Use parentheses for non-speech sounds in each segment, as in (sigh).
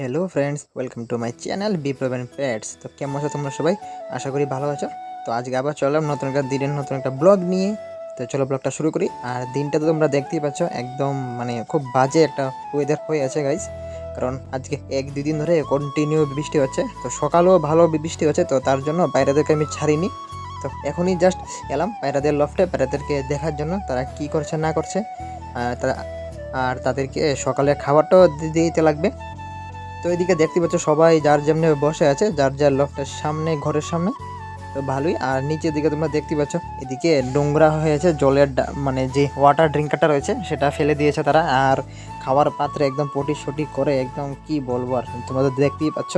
Hello friends welcome to my channel Biplab and pets তো কেমন আছো তোমরা সবাই? আশা করি ভালো আছো। তো আজকে আবার চললাম নতুন একটা দিনের নতুন একটা ব্লগ নিয়ে। তো চলো ব্লগটা শুরু করি। আর দিনটা তো তোমরা দেখতেই পাচ্ছ, একদম মানে খুব বাজে একটা ওয়েদার হয়ে আছে গাইজ কারণ আজকে এক দুই দিন ধরে কন্টিনিউ বৃষ্টি হচ্ছে। তো সকালেও ভালো বৃষ্টি হচ্ছে, তো তার জন্য বাইরেদেরকে আমি ছাড়িনি। তো এখনই জাস্ট এলাম পায়রাদের লফটে পায়রাদেরকে দেখার জন্য, তারা কি করছে না করছে। তারা আর তাদেরকে সকালে খাবারটাও দিতে লাগবে। তো এদিকে দেখতে পাচ্ছ সবাই যার যেমনি বসে আছে, যার যার লফটের সামনে, ঘরের সামনে। তো ভালোই। আর নিচের দিকে তোমরা দেখতে পাচ্ছ, এদিকে নোংরা হয়েছে জলের মানে যে ওয়াটার ড্রিঙ্কারটা রয়েছে, সেটা ফেলে দিয়েছে তারা। আর খাওয়ার পাত্রে একদম পটি সটি করে একদম কি বলব আর, তোমরা তো দেখতেই পাচ্ছ।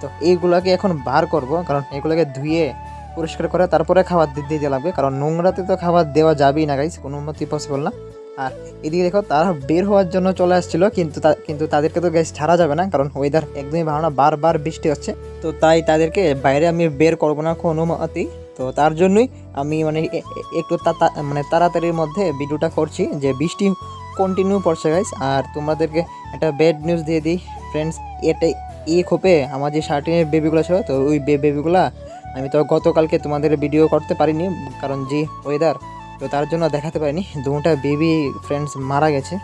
তো এইগুলোকে এখন বার করব, কারণ এগুলোকে ধুয়ে পরিষ্কার করে তারপরে খাবার দিতে লাগবে কারণ নোংরাতে তো খাবার দেওয়া যাবেই না গাইস কোনো মতেই পসিবল না। আর এদিকে দেখো, তারা বের হওয়ার জন্য চলে আসছিল, কিন্তু কিন্তু তাদেরকে তো গ্যাস ছাড়া যাবে না, কারণ ওয়েদার একদমই ভালো না, বারবার বৃষ্টি হচ্ছে। তো তাই তাদেরকে বাইরে আমি বের করব না কোনো মতেই। তো তার জন্যই আমি মানে এ- এ- একটু মানে তাড়াতাড়ির মধ্যে ভিডিওটা করছি, যে বৃষ্টি কন্টিনিউ পড়ছে গাইস আর তোমাদেরকে একটা ব্যাড নিউজ দিয়ে দিই ফ্রেন্ডস এটাই এই খোপে আমার যে শার্টিনের বেবিগুলো ছিল, তো ওই বেবিগুলা আমি তো গতকালকে তোমাদের ভিডিও করতে পারিনি, কারণ যে ওয়েদার তো তার জন্য দেখাতে পারিনি। দুটা বেবি ফ্রেন্ডস মারা গেছে।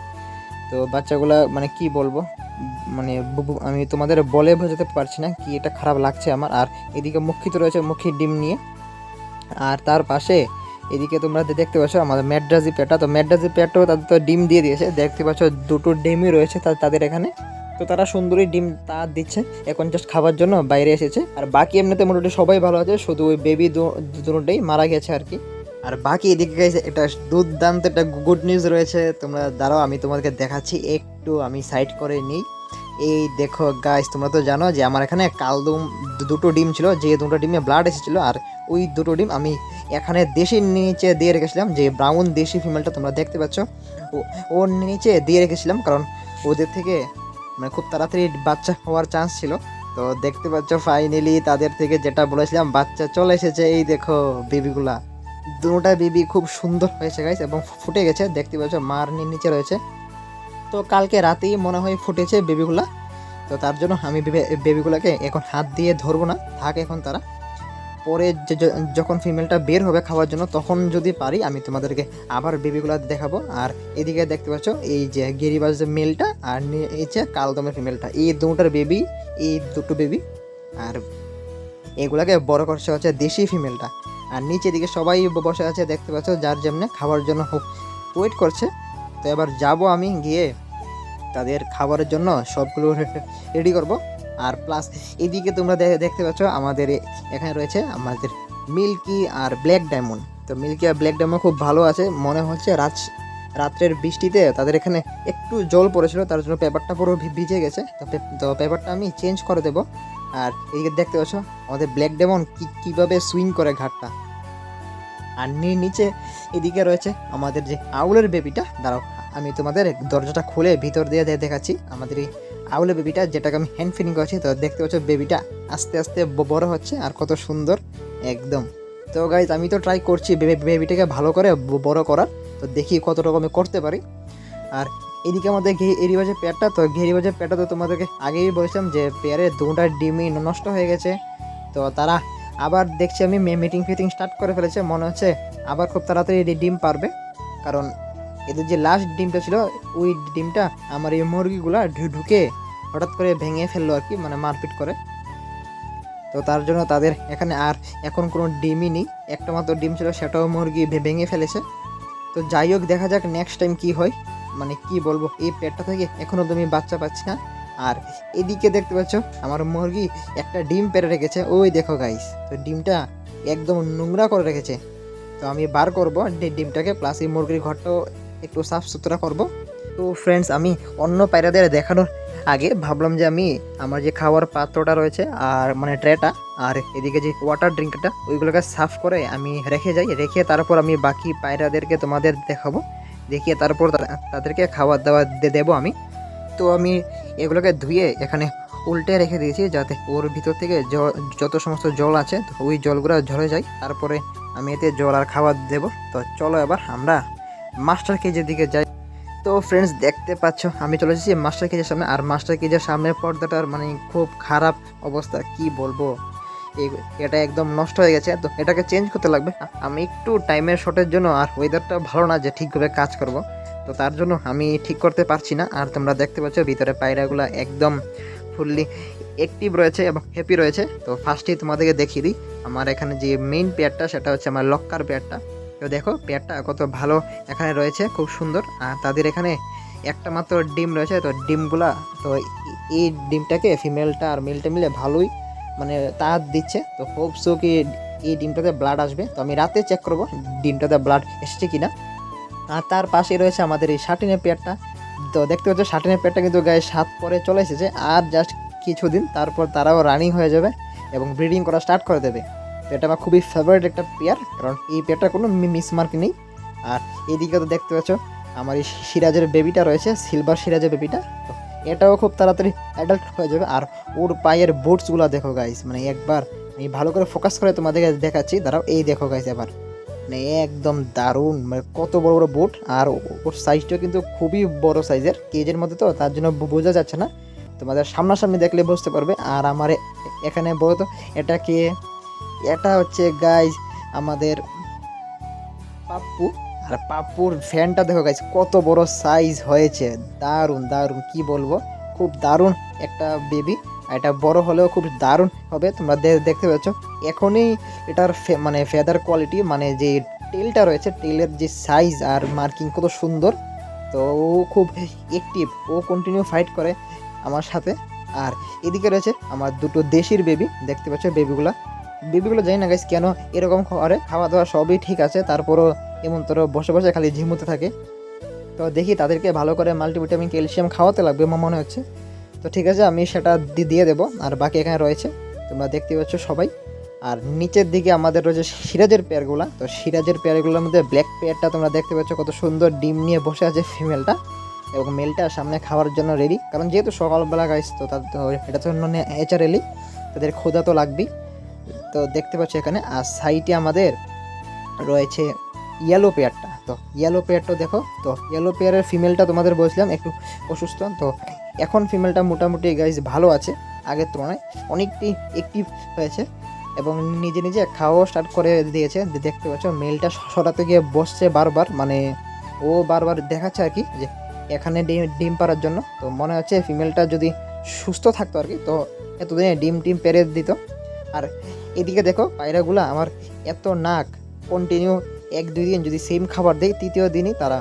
তো বাচ্চাগুলা মানে কি বলব? মানে আমি তোমাদের বলে বোঝাতে পারছি না কি এটা খারাপ লাগছে আমার। আর এদিকে মুখিত রয়েছে মুখী ডিম নিয়ে। আর তার পাশে এদিকে তোমরা দেখতে পাচ্ছ আমাদের ম্যাড্রাজি পেটা। তো ম্যাড্রাজি পেটাও তাদের তো ডিম দিয়ে দিয়েছে। দেখতে পাচ্ছ দুটো ডিমই রয়েছে তাদের এখানে। তো তারা সুন্দরী ডিম তা দিচ্ছে। এখন জাস্ট খাবার জন্য বাইরে এসেছে। আর বাকি এমনিতে মোটামুটি সবাই ভালো আছে। শুধু ওই বেবি দুটোটাই মারা গেছে আর কি। আর বাকি এদিকে গাইছে এটা দুর্দান্ত একটা গুড নিউজ রয়েছে। তোমরা দাঁড়াও, আমি তোমাদেরকে দেখাচ্ছি, একটু আমি সাইড করে নিই। এই দেখো গাইস তোমরা তো জানো যে আমার এখানে কালদম দুটো ডিম ছিল, যে দুটো ডিমে ব্লাড এসেছিল, আর ওই দুটো ডিম আমি এখানে দেশির নিচে দিয়ে রেখেছিলাম, যে ব্রাউন দেশি ফিমেলটা তোমরা দেখতে পাচ্ছ ওর নিচে দিয়ে রেখেছিলাম, কারণ ওদের থেকে মানে খুব তাড়াতাড়ি বাচ্চা হওয়ার চান্স ছিল। তো দেখতে পাচ্ছ ফাইনালি তাদের থেকে যেটা বলেছিলাম, বাচ্চা চলে এসেছে, এই দেখো বেবিগুলা দুটোটা বেবি খুব সুন্দর হয়েছে গাইস এবং ফুটে গেছে। দেখতে পাচ্ছ, মার নিচে রয়েছে। তো কালকে রাতেই মনে হয় ফুটেছে বেবিগুলা। তো তার জন্য আমি বেবিগুলোকে এখন হাত দিয়ে ধরবো না। থাক এখন তারা। পরে যখন ফিমেলটা বের হবে খাওয়ার জন্য, তখন যদি পারি, আমি তোমাদেরকে আবার বেবিগুলো দেখাবো। আর এদিকে দেখতে পাচ্ছ, এই যে গেরিবাজ মেলটা আর নিচে কালদমের ফিমেলটা এই দুটার বেবি, এই দুটো বেবি। আর এগুলাকে বড় করছে হচ্ছে দেশি ফিমেলটা আর নিচে দিকে সবাই বসে আছে, দেখতে পাচ্ছ, যার যেমনে খাবার জন্য ওয়েট করছে। তো এবার যাব আমি গিয়ে তাদের খাবারের জন্য সবগুলো (laughs) রেডি করব। আর প্লাস এদিকে তোমরা দেখতে পাচ্ছ, আমাদের এখানে রয়েছে আমাদের মিল্কি আর ব্ল্যাক ডায়মন্ড তো মিল্কি আর ব্ল্যাক ডায়মন্ড খুব ভালো আছে। মনে হচ্ছে রাত, রাত্রের বৃষ্টিতে তাদের এখানে একটু জল পড়েছিল, তার জন্য পেপারটা পুরো ভিজে গেছে। তো পেপারটা আমি চেঞ্জ করে দেবো। আর এদিকে দেখতে পাচ্ছ, আমাদের ব্ল্যাক ডেমন কি, কীভাবে সুইং করে ঘাটটা। আর নিচে এদিকে রয়েছে আমাদের যে আউলের বেবিটা দাঁড়াও, আমি তোমাদের দরজাটা খুলে ভিতর দিয়ে দে- দেখাচ্ছি। আমাদের এই আউলের বেবিটা যেটাকে আমি হ্যান্ড ফিলিং করছি, তো দেখতে পাচ্ছ বেবিটা আস্তে আস্তে বড় হচ্ছে আর কত সুন্দর একদম। তো গাইজ আমি তো ট্রাই করছি বেবি- বেবিটাকে ভালো করে বড় করার। তো দেখি কত রকমে করতে পারি। আর এদিকে আমাদের গেরিবাজের পেয়ারটা, তো গেরিবাজের পেয়ারটা, তো তোমাদেরকে আগেই বলেছিলাম যে পেয়ারের দুটা ডিমই নষ্ট হয়ে গেছে। তো তারা আবার দেখছি আমি মিটিং ফিটিং স্টার্ট করে ফেলেছে, মনে হচ্ছে আবার খুব তাড়াতাড়ি ডিম পারবে। কারণ এদের যে লাস্ট ডিমটা ছিল, ওই ডিমটা আমার এই মুরগিগুলা ঢুকে হঠাৎ করে ভেঙে ফেলল আর কি মানে মারপিট করে। তো তার জন্য তাদের এখানে আর এখন কোনো ডিমই নেই। একটা মাত্র ডিম ছিল, সেটাও মুরগি ভেঙে ফেলেছে। তো যাই হোক, দেখা যাক নেক্সট টাইম কি হয়। মানে কি বলব, এই পেটটা থেকে এখনও তুমি বাচ্চা পাচ্ছি না। আর এদিকে দেখতে পাচ্ছ, আমার মুরগি একটা ডিম পেরে রেখেছে। ওই দেখো গাইস তো ডিমটা একদম নোংরা করে রেখেছে। তো আমি বার করব ডিমটাকে প্লাস এই মুরগির ঘরটাও একটু সাফ সুতরা করব। তো ফ্রেন্ডস আমি অন্য পায়রাদের দেখানোর আগে ভাবলাম যে আমি আমার যে খাওয়ার পাত্রটা রয়েছে আর মানে ট্রেটা আর এদিকে যে ওয়াটার ড্রিঙ্কটা ওইগুলোকে সাফ করে আমি রেখে যাই। রেখে তারপর আমি বাকি পায়রাদেরকে তোমাদের দেখাবো। দেখিয়ে তারপর তাদেরকে খাবার দাবার দেবো আমি। তো আমি এগুলোকে ধুয়ে এখানে উল্টে রেখে দিয়েছি যাতে ওর ভিতর থেকে যত সমস্ত জল আছে ওই জলগুলো ঝরে যায়। তারপরে আমি এতে জল আর খাবার দেবো। তো চলো এবার আমরা মাস্টার কেজের দিকে যাই। তো ফ্রেন্ডস দেখতে পাচ্ছ, আমি চলে এসেছি মাস্টার কেজের সামনে। আর মাস্টার কেজের সামনের পর্দাটার মানে খুব খারাপ অবস্থা, কি বলব? এটা একদম নষ্ট হয়ে গেছে, তো এটাকে চেঞ্জ করতে লাগবে। আমি একটু টাইমের শর্টের জন্য আর ওয়েদারটা ভালো না যে ঠিকভাবে কাজ করব, তো তার জন্য আমি ঠিক করতে পারছি না। আর তোমরা দেখতে পাচ্ছ ভিতরে পায়রাগুলো একদম ফুললি অ্যাক্টিভ রয়েছে এবং হ্যাপি রয়েছে। তো ফার্স্টেই তোমাদেরকে দেখিয়ে দিই, আমার এখানে যে মেইন পেয়ারটা সেটা হচ্ছে আমার লক্কার পেয়ারটা তো দেখো পেয়ারটা কত ভালো এখানে রয়েছে, খুব সুন্দর। আর তাদের এখানে একটা মাত্র ডিম রয়েছে, তো ডিমগুলা, তো এই ডিমটাকে ফিমেলটা আর মেলটা মিলে ভালোই মানে তার দিচ্ছে। তো হোপসো কি এই ডিমটাতে ব্লাড আসবে। তো আমি রাতে চেক করব ডিমটাতে ব্লাড এসেছে কিনা। আর তার পাশে রয়েছে আমাদের এই শার্টিনের পেয়ারটা। তো দেখতে পাচ্ছ শার্টিনের পেয়ারটা কিন্তু গায়ে সাত পরে চলে এসেছে। আর জাস্ট কিছুদিন তারপর তারাও রানিং হয়ে যাবে এবং ব্রিডিং করা স্টার্ট করে দেবে। তো এটা আমার খুবই ফেভারিট একটা পেয়ার, কারণ এই পেয়ারটা কোনো মিসমার্ক নেই। আর এদিকে তো দেখতে পাচ্ছ আমার এই সিরাজের বেবিটা রয়েছে সিলভার সিরাজের বেবিটা এটাও খুব তাড়াতাড়ি অ্যাডাল্ট হয়ে যাবে। আর ওর পায়ের বুটসগুলো দেখো গাইস মানে একবার আমি ভালো করে ফোকাস করে তোমাদেরকে দেখাচ্ছি। দাঁড়াও, এই দেখো গাইস এবার। মানে একদম দারুণ মানে কত বড় বড় বুট আর ওর সাইজটাও কিন্তু খুবই বড় সাইজের কেজের মধ্যে তো, তার জন্য বোঝা যাচ্ছে না। তোমাদের সামনাসামনি দেখলে বুঝতে পারবে। আর আমার এখানে বলো তো এটা কে এটা হচ্ছে গাইজ আমাদের পাপ্পু। আর পাপুর ফ্যানটা দেখো গাইজ কত বড় সাইজ হয়েছে। দারুণ দারুণ, কি বলব? খুব দারুণ একটা বেবি এটা বড় হলেও খুব দারুণ হবে। তোমরা দেখতে পাচ্ছ। এখনই এটার মানে ফেদার কোয়ালিটি মানে যে টেলটা রয়েছে টেলের যে সাইজ আর মার্কিং কত সুন্দর। তো ও খুব অ্যাক্টিভ ও কন্টিনিউ ফাইট করে আমার সাথে। আর এদিকে রয়েছে আমার দুটো দেশির বেবি দেখতে পাচ্ছ বেবিগুলা বেবিগুলো জানি না গাইস কেন এরকম করে খাওয়া দাওয়া সবই ঠিক আছে তারপরও এমন তোর বসে বসে খালি ঝিমুতে থাকে তো দেখি তাদেরকে ভালো করে মাল্টিভিটামিন ক্যালসিয়াম খাওয়াতে লাগবে আমার মনে হচ্ছে তো ঠিক আছে আমি সেটা দিয়ে দেবো আর বাকি এখানে রয়েছে তোমরা দেখতে পাচ্ছ সবাই আর নিচের দিকে আমাদের রয়েছে সিরাজের পেয়ারগুলা তো সিরাজের পেয়ারগুলোর মধ্যে ব্ল্যাক পেয়ারটা তোমরা দেখতে পাচ্ছ কত সুন্দর ডিম নিয়ে বসে আছে ফিমেলটা এবং মেলটা সামনে খাওয়ার জন্য রেডি কারণ যেহেতু সকালবেলা গাইস তো তাদের এটা তো নেচারেলি তাদের ক্ষুধা তো লাগবেই তো দেখতে পাচ্ছ এখানে, আর সাইডে আমাদের রয়েছে ইয়েলো পেয়ারটা তো ইয়েলো পেয়ারটা দেখো, তো ইয়েলো পেয়ারের ফিমেলটা তোমাদের বলছিলাম, একটু অসুস্থ, তো এখন ফিমেলটা মোটামুটি গাইজ ভালো আছে, আগের তুলনায় অনেকটাই অ্যাক্টিভ হয়েছে এবং নিজে নিজে খাওয়াও স্টার্ট করে দিয়েছে। দেখতে পাচ্ছ মেলটা সরাতে গিয়ে বসছে বারবার মানে ও বারবার দেখাচ্ছে আর কি, যে এখানে ডিম ডিম পাড়ার জন্য। তো মনে হচ্ছে ফিমেলটা যদি সুস্থ থাকতো আর কি, তো এতদিনে ডিম টিম পেরে দিত। আর এদিকে দেখো, পায়রাগুলো আমার এত নাক। কন্টিনিউ এক, দুই দিন যদি সেম খাবার দেয়, তৃতীয় দিনই তারা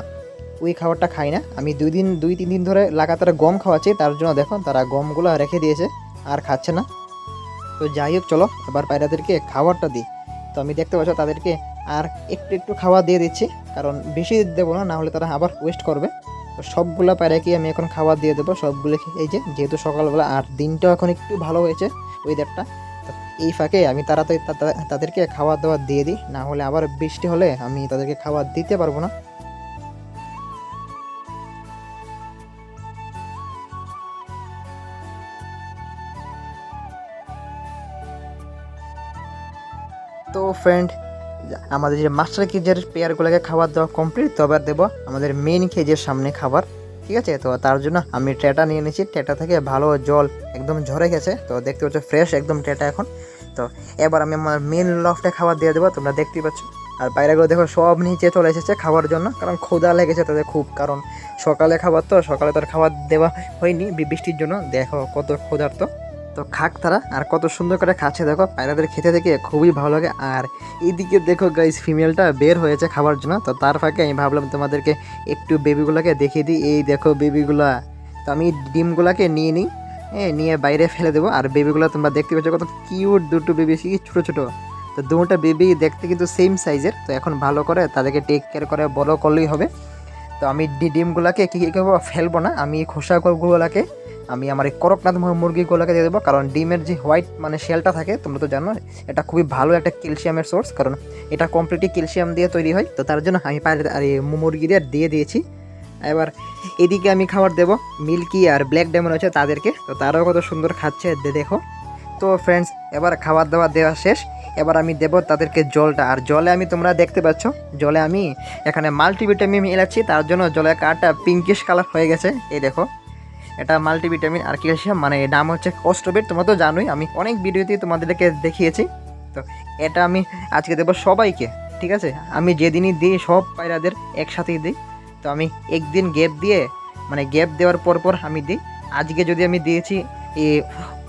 ওই খাবারটা খায় না। আমি দুই দিন, দুই, তিন দিন ধরে লাগাতার গম খাওয়াচ্ছি, তার জন্য দেখো, তারা গমগুলো রেখে দিয়েছে, আর খাচ্ছে না। তো যাই হোক, চলো, এবার পায়রাদেরকে খাবারটা দিই। তো আমি দেখতে পাচ্ছ, তাদেরকে আর একটু একটু খাবার দিয়ে দিচ্ছি, কারণ বেশি দেবো না না হলে তারা আবার ওয়েস্ট করবে। তো সবগুলো পায়রাকে আমি এখন খাবার দিয়ে দেবো সবগুলো এই যে, যেহেতু সকালবেলা আর দিনটাও এখন একটু ভালো হয়েছে ওয়েদারটা এই ফাঁকে আমি তাড়াতাড়ি তাদেরকে খাবার দাবার দিয়ে দিই, না হলে আবার বৃষ্টি হলে আমি তাদেরকে খাবার দিতে পারব না। তো ফ্রেন্ড আমাদের যে মাস্টার কেজের পেয়ারগুলোকে খাবার দেওয়া কমপ্লিট তো এবার দেবো আমাদের মেন কেজের সামনে খাবার। ঠিক আছে? তো তার জন্য আমি ট্রেটা নিয়ে নিয়েছি। ট্রেটা থেকে ভালো জল একদম ঝরে গেছে। তো দেখতে পাচ্ছ ফ্রেশ একদম ট্রেটা এখন। তো এবার আমি আমার মেন লফটে খাবার দিয়ে দেবো, তোমরা দেখতেই পাচ্ছ। আর বাইরেগুলো দেখো, সব নিচে চলে এসেছে খাওয়ার জন্য। কারণ ক্ষুদা লেগেছে তাদের খুব। কারণ সকালে খাবার তো, সকালে তার খাবার দেওয়া হয়নি বৃষ্টির জন্য। দেখো কত ক্ষুধার্ত। তো খাক তারা, আর কত সুন্দর করে খাচ্ছে দেখো, পায়রাদের খেতে দেখে খুবই ভালো লাগে। আর এইদিকে দেখো গাইস ফিমেলটা বের হয়েছে খাবার জন্য, তো তার ফাঁকে আমি ভাবলাম তোমাদেরকে একটু বেবিগুলোকে দেখিয়ে দিই। এই দেখো বেবিগুলা তো আমি ডিমগুলোকে নিয়ে নিই হ্যাঁ নিয়ে বাইরে ফেলে দেবো। আর বেবিগুলো তোমরা দেখতে পাচ্ছ কত কিউট দুটো বেবি কি ছোটো ছোটো। তো দুটো বেবি দেখতে কিন্তু সেম সাইজের তো এখন ভালো করে তাদেরকে টেক কেয়ার করে, বড় করলেই হবে। তো আমি ডিমগুলোকে কী কী করব, ফেলব না, আমি খোসাগুলোকে আমি আমার এই করকনাথ মুরগিগুলোকে দিয়ে দেবো, কারণ ডিমের যে হোয়াইট মানে শেলটা থাকে, তোমরা তো জানো, এটা খুবই ভালো একটা ক্যালসিয়ামের সোর্স কারণ এটা কমপ্লিটলি ক্যালসিয়াম দিয়ে তৈরি হয়, তো তার জন্য আমি পায়ের আর এই মুরগি দিয়ে দিয়ে দিয়েছি। এবার এদিকে আমি খাবার দেবো, মিল্কি আর ব্ল্যাক ডায়মন্ড আছে তাদেরকে, তো তারাও কত সুন্দর খাচ্ছে দেখো। তো ফ্রেন্ডস এবার খাবার দাবার দেওয়া শেষ, এবার আমি দেব তাদেরকে জলটা, আর জলে আমি তোমরা দেখতে পাচ্ছ, জলে আমি এখানে মাল্টিভিটামিন এলাচ্ছি তার জন্য জলের কারটা পিঙ্কিশ কালার হয়ে গেছে, এই দেখো। এটা মাল্টিভিটামিন আর ক্যালসিয়াম মানে এর নাম হচ্ছে অস্ট্রোবেট তোমরা তো জানোই, আমি অনেক ভিডিওতেই তোমাদেরকে দেখিয়েছি। তো এটা আমি আজকে দেবো সবাইকে, ঠিক আছে? আমি যেদিনই দিই, সব পায়রাদের একসাথেই দিই। তো আমি একদিন গ্যাপ দিয়ে মানে গ্যাপ দেওয়ার পর পর আমি দিই। আজকে যদি আমি দিয়েছি এই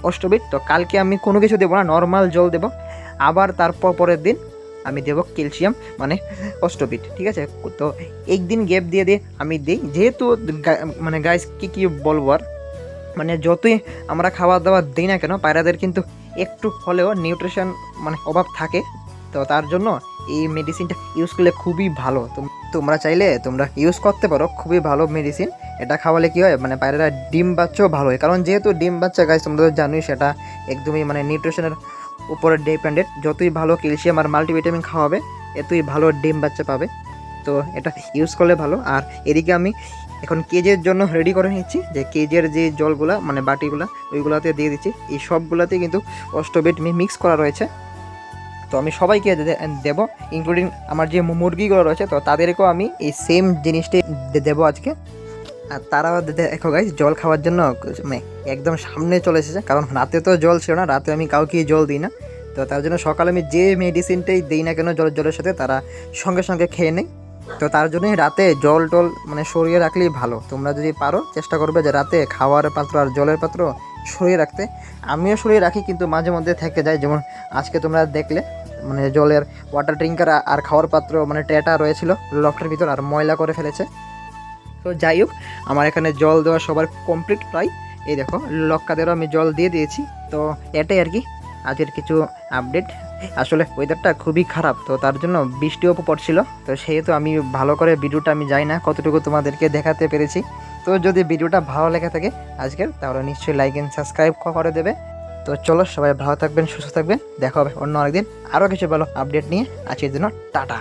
অষ্টবিট তো কালকে আমি কোনো কিছু দেবো না নর্মাল জল দেবো। আবার তারপর পরের দিন আমি দেবো ক্যালসিয়াম মানে অষ্টবিট, ঠিক আছে? তো একদিন গ্যাপ দিয়ে দিয়ে আমি দিই। যেহেতু মানে গাইস কী কী বলব আর? মানে যতই আমরা খাবার দাবার দিই না কেন, পায়রাদের কিন্তু একটু হলেও নিউট্রিশন মানে অভাব থাকে। তো তার জন্য এই মেডিসিনটা ইউজ করলে খুবই ভালো। তোম- তোমরা চাইলে তোমরা ইউজ করতে পারো, খুবই ভালো মেডিসিন এটা খাওয়ালে কি হয় মানে পায়রারা ডিম বাচ্চাও ভালো হয়। কারণ যেহেতু ডিম বাচ্চা গাছ তোমরা তো জানোই, সেটা একদমই মানে নিউট্রিশনের উপরে ডিপেন্ডেন্ট যতই ভালো ক্যালসিয়াম আর মাল্টিভিটামিন খাওয়াবে এতই ভালো ডিম বাচ্চা পাবে। তো এটা ইউজ করলে ভালো। আর এদিকে আমি এখন কেজের জন্য রেডি করে নিচ্ছি যে কেজের যে জলগুলা মানে বাটিগুলা, ওইগুলাতে দিয়ে দিচ্ছি। এই সবগুলাতে কিন্তু অষ্টবেট মিক্স করা রয়েছে। তো আমি সবাইকে দেবো ইনক্লুডিং আমার যে মুরগিগুলো রয়েছে, তো তাদেরকেও আমি এই সেম জিনিসটাই দেবো আজকে। আর তারাও দে- দেখো গাইজ জল খাওয়ার জন্য মানে একদম সামনে চলে এসেছে। কারণ রাতে তো জল ছিল না, রাতে আমি কাউকে জল দিই না। তো তার জন্য সকালে আমি যে মেডিসিনটাই দিই না কেন জল জলের সাথে তারা সঙ্গে সঙ্গে খেয়ে নেই তো তার জন্যই রাতে জল টল মানে সরিয়ে রাখলেই ভালো। তোমরা যদি পারো, চেষ্টা করবে যে রাতে খাওয়ার পাত্র আর জলের পাত্র সরিয়ে রাখতে। আমিও সরিয়ে রাখি, কিন্তু মাঝে মধ্যে থেকে যায়। যেমন আজকে তোমরা দেখলে মানে জলের ওয়াটার ড্রিঙ্কার আর খাওয়ার পাত্র মানে ট্যাটা রয়েছিল লকটার ভিতর, আর ময়লা করে ফেলেছে। তো যাই হোক, আমার এখানে জল দেওয়া সবার কমপ্লিট প্রায়। এই দেখো, লক্কাদেরও আমি জল দিয়ে দিয়েছি। তো এটাই আর কি, আজকের কিছু আপডেট আসলে ওয়েদারটা খুবই খারাপ, তো তার জন্য বৃষ্টিও পড়ছিল। তো সেহেতু আমি ভালো করে ভিডিওটা আমি যাই না, কতটুকু তোমাদেরকে দেখাতে পেরেছি। তো যদি ভিডিওটা ভালো লেগে থাকে আজকের, তাহলে নিশ্চয়ই লাইক অ্যান্ড সাবস্ক্রাইব করে দেবে। তো চলো, সবাই ভালো থাকবেন, সুস্থ থাকবেন। দেখা হবে অন্য আরেকদিন আরও কিছু ভালো আপডেট নিয়ে। আজকের জন্য টাটা।